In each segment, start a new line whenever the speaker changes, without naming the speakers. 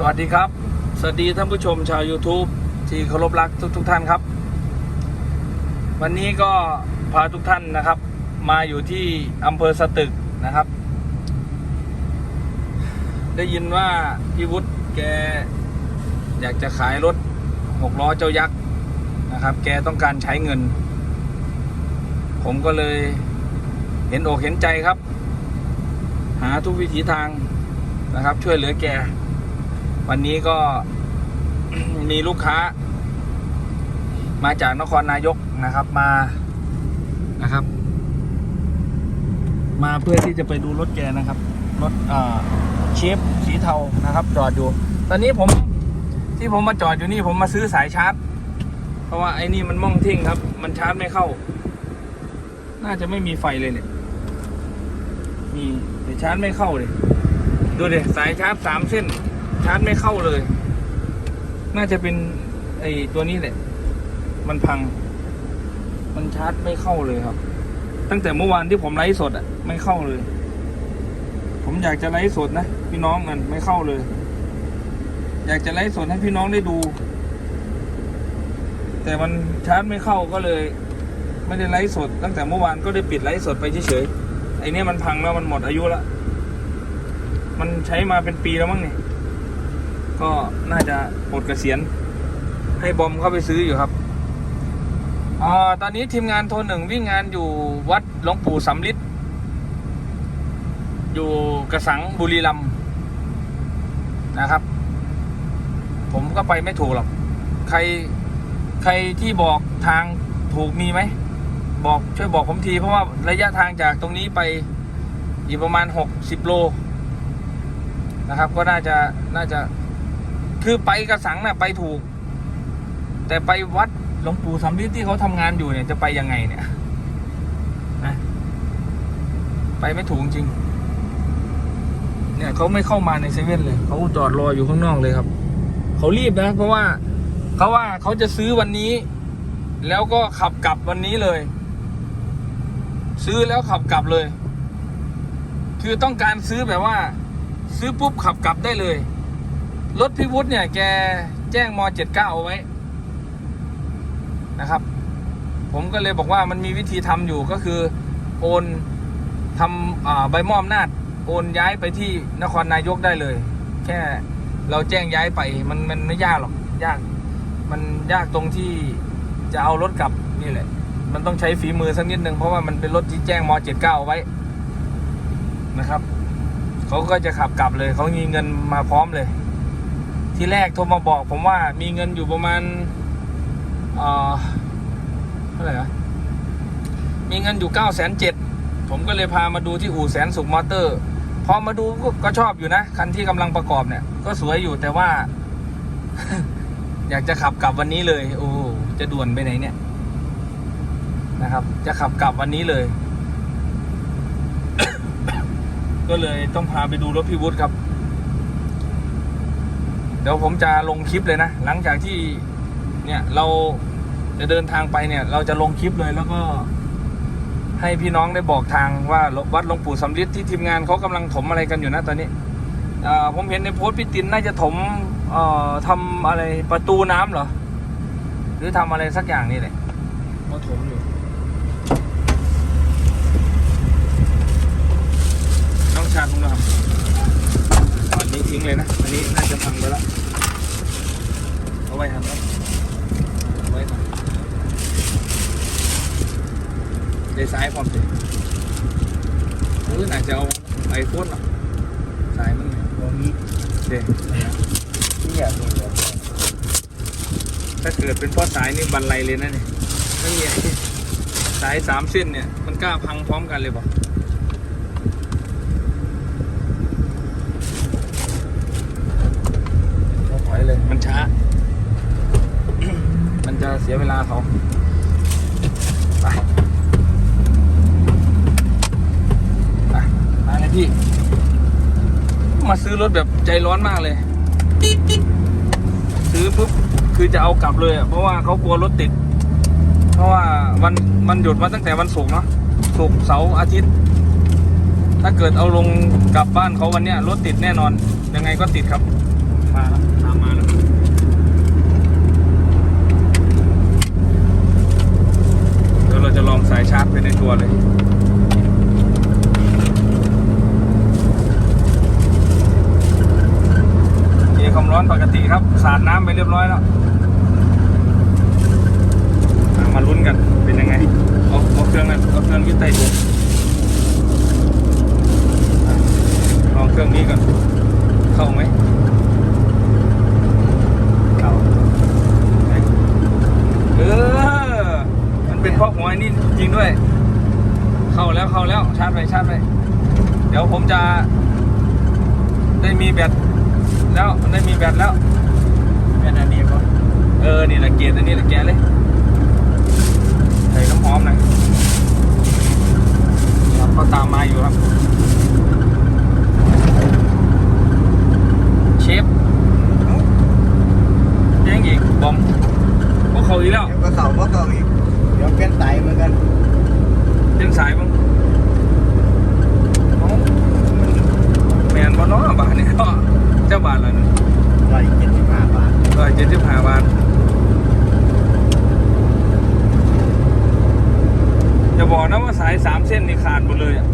สวัสดีครับ สวัสดีท่านผู้ชมชาว YouTube ที่เคารพรักทุกทท่านครับ วันนี้ก็พาทุกท่านนะครับ มาอยู่ที่อำเภอสตึกนะครับ ได้ยินว่าพี่วุฒิแกอยากจะขายรถหกล้อเจ้ายักษ์นะครับ แกต้องการใช้เงิน ผมก็เลยเห็นอกเห็นใจครับ หาทุกวิถีทางนะครับ ช่วยเหลือแก วันนี้ก็มีลูกค้า มาจากนครนายกนะครับมานะครับ มาเพื่อที่จะไปดูรถแกนะครับ รถเชฟสีเทานะครับ จอดอยู่ ตอนนี้ผมที่ผมมาจอดอยู่นี่ผมมาซื้อสายชาร์จ เพราะว่าไอ้นี่มันม่องทิ้งครับ มันชาร์จไม่เข้า น่าจะไม่มีไฟเลยเนี่ยมีแต่ชาร์จไม่เข้าเลยดูดิสายชาร์จสามเส้น ชาร์จไม่เข้าเลย น่าจะเป็นไอ้ตัวนี้แหละ มันพัง มันชาร์จไม่เข้าเลยครับ ตั้งแต่เมื่อวานที่ผมไลฟ์สดอะ ไม่เข้าเลย ผมอยากจะไลฟ์สดนะพี่น้องมันไม่เข้าเลย อยากจะไลฟ์สดให้พี่น้องได้ดู แต่มันชาร์จไม่เข้าก็เลย ไม่ได้ไลฟ์สด ตั้งแต่เมื่อวานก็ได้ปิดไลฟ์สดไปเฉยๆไอเนี่ยมันพังแล้วมันหมดอายุแล้วมันใช้มาเป็นปีแล้วมั้งเนี่ย ก็น่าจะหมดเกษียณให้บอมเข้าไปซื้ออยู่ครับอ่าตอนนี้ทีมงานโทรหนึ่งวิ่งงานอยู่วัดหลวงปู่สำลิดอยู่กระสังบุรีรัมนะครับ ผมก็ไปไม่ถูกหรอก ใครใครที่บอกทางถูกมีไหม บอกช่วยบอกผมที เพราะว่าระยะทางจากตรงนี้ไปอีกประมาณหกสิบโลนะครับ ก็น่าจะน่าจะ คือไปกระสังน่ะไปถูก แต่ไปวัดหลวงปู่สำริดที่เขาทำงานอยู่เนี่ยจะไปยังไงเนี่ยนะไปไม่ถูกจริง เนี่ยเขาไม่เข้ามาในเซเว่นเลยเขาจอดรออยู่ข้างนอกเลยครับเขารีบนะ เพราะว่าเขาว่าเขาจะซื้อวันนี้ แล้วก็ขับกลับวันนี้เลย ซื้อแล้วขับกลับเลย คือต้องการซื้อแบบว่า ซื้อปุ๊บขับกลับได้เลย รถพี่วุฒิเนี่ย แกแจ้งม .79 เอาไว้นะครับ ผมก็เลยบอกว่ามันมีวิธีทำอยู่ก็คือ โอนทำใบมอบอำนาจ โอนย้ายไปที่นครนายกได้เลย แค่เราแจ้งย้ายไปมันมันไม่ยากหรอกยาก มันยากตรงที่จะเอารถกลับนี่แหละ มันต้องใช้ฝีมือสักนิดนึงเพราะว่ามันเป็นรถที่แจ้งม .79 เอาไว้นะครับเขาก็จะขับกลับเลยเขามีเงินมาพร้อมเลย ที่แรกโทรมาบอกผมว่ามีเงินอยู่ประมาณเอ่อเท่าไหร่นะมีเงินอยู่เก้าแสนเจ็ดผมก็เลยพามาดูที่อู่แสนสุขมอเตอร์พอมาดูก็ก็ชอบอยู่นะคันที่กำลังประกอบเนี่ย ก็สวยอยู่แต่ว่า อยากจะขับกลับวันนี้เลย โอ้จะด่วนไปไหนเนี่ยนะครับ จะขับกลับวันนี้เลย ก็เลยต้องพาไปดูรถพี่วุฒิครับ เดี๋ยวผมจะลงคลิปเลยนะ หลังจากที่เนี่ยเราจะเดินทางไปเนี่ย เราจะลงคลิปเลยแล้วก็ ให้พี่น้องได้บอกทางว่าวัดหลวงปู่สำริดที่ทีมงานเขากำลังถมอะไรกันอยู่นะตอนนี้อ่าผมเห็นในโพสต์พี่ตินน่าจะถมเอ่อทำอะไรประตูน้ำเหรอ หรือทำอะไรสักอย่างนี่แหละเขาถมอยู่ต้องชาร์จตรงนะครับอั นี้ทิ้งเลยนะ อันนี้น่าจะพังไปแล้วเอาไว้ครับเอาไว้ครับในซ้ายพร้อมสิโอ้ยน่าจะเอาไอโฟนหรอสายมันเนี่ย
ตัวนี้
เด็ก
ที่อยากมี
ถ้าเกิดเป็นพ่อสายนี่บันไลเลยนะเนี่ยไม่มีสายสามเส้นเนี่ย มันกล้าพังพร้อมกันเลยป่ะเขาถอยเลย มันช้า มันจะเสียเวลาเขาไปไปมาเลยพี่ มาซื้อรถแบบใจร้อนมากเลย ซื้อปุ๊บคือจะเอากลับเลยอะเพราะว่าเขากลัวรถติด เพราะว่าวันมันหยุดมาตั้งแต่วันศุกร์เนาะศุกร์เสาร์อาทิตย์ ถ้าเกิดเอาลงกลับบ้านเขาวันเนี้ยรถติดแน่นอน ยังไงก็ติดครับ มาแล้วตามมาแล้วเดี๋ยวเราจะลองสายชาร์จไปในตัวเลย มีความร้อนปกติครับ สาดน้ำไปเรียบร้อยแล้วอะมาลุ้นกัน เป็นยังไง เอาเอาเครื่องนั้นเอาเครื่องยึด ใต้ถุงอะลองเครื่องนี้ก่อนเข้าไหม
เขา
ไหนเออมันเป็นเพราะหัวไอ้นี่จริงด้วย เข้าแล้วเข้าแล้วชาร์จไปชาร์จไปเดี๋ยวผมจะได้มีแบตแล้วได้มีแบตแล้ว
เป็นอันนี้ก็
เออนี่แหละเกียร์อันนี้แหละแกะเลยใส่น้ำหอมหน่อยครับ ก็ตามมาอยู่ครับ เชฟยังอีกบอมพวกเขาอีกแล้ว
เดี๋ยวก็เขาก็เขาอีก เดี๋ยวเปลี่ยนไตเหมือนกัน
เป็นสายบ้างเอ้าแมนบอลน้อบาทเนี่ยก็เจ้าบาทละนึง
ร้อยเจ็ดสิบห้าบาท
ร้อยเจ็ดสิบห้าบาทจะ บอกนะว่าสายสามเส้นนี่ขาดหมดเลยอะ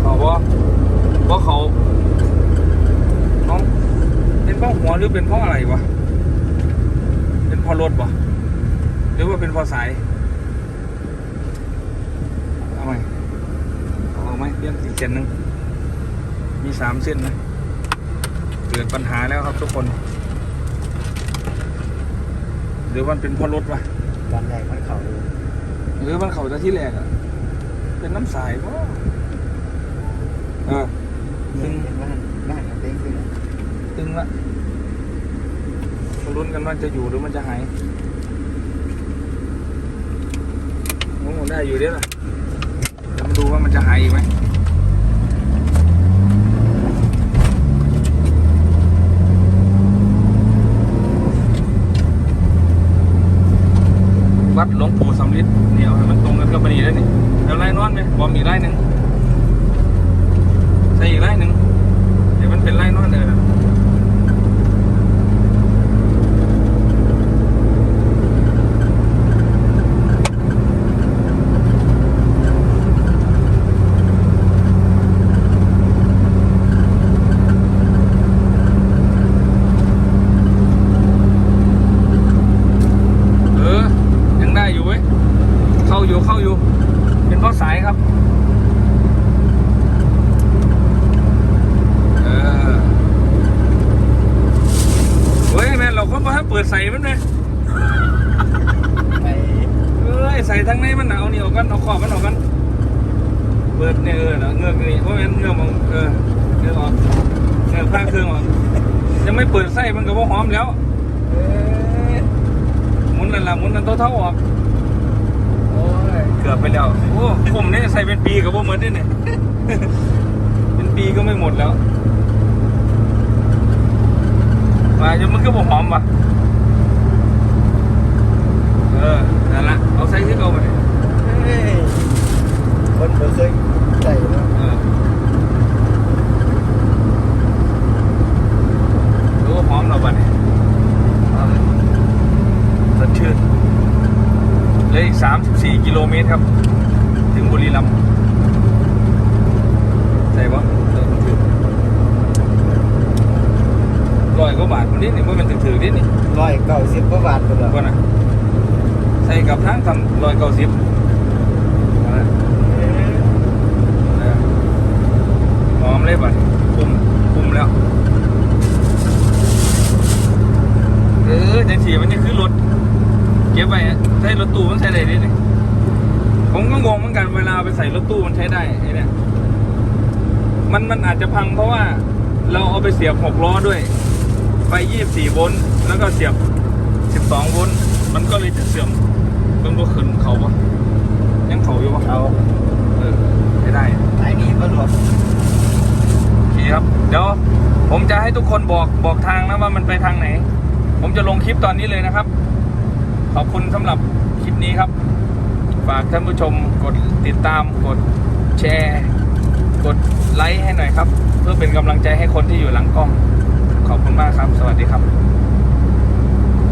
เขาว่าว่าเขาน้องเป็นเพราะหัวหรือเป็นเพราะอะไรวะ เป็นเพราะรถวะหรือว่าเป็นเพราะสายเอาไหมเอาไหมเปลี่ยนอีกเส้นหนึ่งมีสามเส้นนะ เกิดปัญหาแล้วครับทุกคน หรือมันเป็นเพราะรถวะ
ตอนแรกมันเขา
หรือมันเขาจะที่แรกอะเป็นน้ำสายเพราะเออ
เห็นว่าน่าจะเต้งขึ้น
ตึงละมาลุ้นกันว่าจะอยู่หรือมันจะหายโอ้โหได้อยู่เด้อล่ะเดี๋ยวมาดูว่ามันจะหายอีกไหมวัดหลวงปู่สำลิดเนี่ยเอาให้มันตรงกันกับปนีแล้วนี่แล้วไล่นอนไหมบอมอีกไล่หนึ่งใส่อีกไล่หนึ่งเดี๋ยวมันเป็นไล่นอนเลยนะ เออ ยังได้อยู่เว้ย เข้าอยู่เข้าอยู่ เป็นเพราะสายครับเออเฮ้ยแม่นเราก็มาเปิดใส่มันเลยเอ้ยใส่ทั้งในมันหนาวเหนียวกันเอาขอบมันออกกัน เปิดเนี่ยเออเนาะเงือกนี่เพราะงั้นเงือกมองเออเงือกออกเงือกผ้าเครื่องออกยังไม่เปิดไส้มันก็ว่าหอมแล้ว
เห
มุนนั่นละหมุนนั่นเท่าๆออก
โอ้ย
เกือบไปแล้ว โอ้ผมเนี่ยใส่เป็นปีกับพวกเหมือนนี่เนี่ยเป็นปีก็ไม่หมดแล้วมาจนมันก็บอกหอมว่ะเออนั่นละเอาใส่ที่เราไปเลย
เฮ้ยคนบ่เคยใส่เนาะ
เออดูว่าหอมเราบ้านี่อ่ 34 กิโลเมตรครับ ถึงบุรีรัมย์ใช่ปะร้อยกว่าบาทคนนี้นี่ว่ามันถือๆนี่นี่
ร้อยเก้าสิบกว่าบาทคนละ
ก็นะใช่กับทั้งทำร้อยเก้าสิบ ตู้มันใช้ได้ดิเนี่ยผมก็งงเหมือนกันเวลาเอาไปใส่รถตู้มันใช้ได้ไอ้เนี่ยมันมันอาจจะพังเพราะว่าเราเอาไปเสียบหกล้อด้วยไฟ24โวลต์แล้วก็เสียบ12โวลต์มันก็เลยจะเสื่อมต้องดูขึ้นเขาปะยังเขาอยู่ปะ
เอา
เออไม่ได้
ไอ้นี่ก็รวม
โอเคครับ เดี๋ยวผมจะให้ทุกคนบอกบอกทางนะว่ามันไปทางไหน ผมจะลงคลิปตอนนี้เลยนะครับ ขอบคุณสำหรับคลิปนี้ครับ ฝากท่านผู้ชมกดติดตามกดแชร์ กดไลค์ให้หน่อยครับ เพื่อเป็นกำลังใจให้คนที่อยู่หลังกล้อง ขอบคุณมากครับ สวัสดีครับ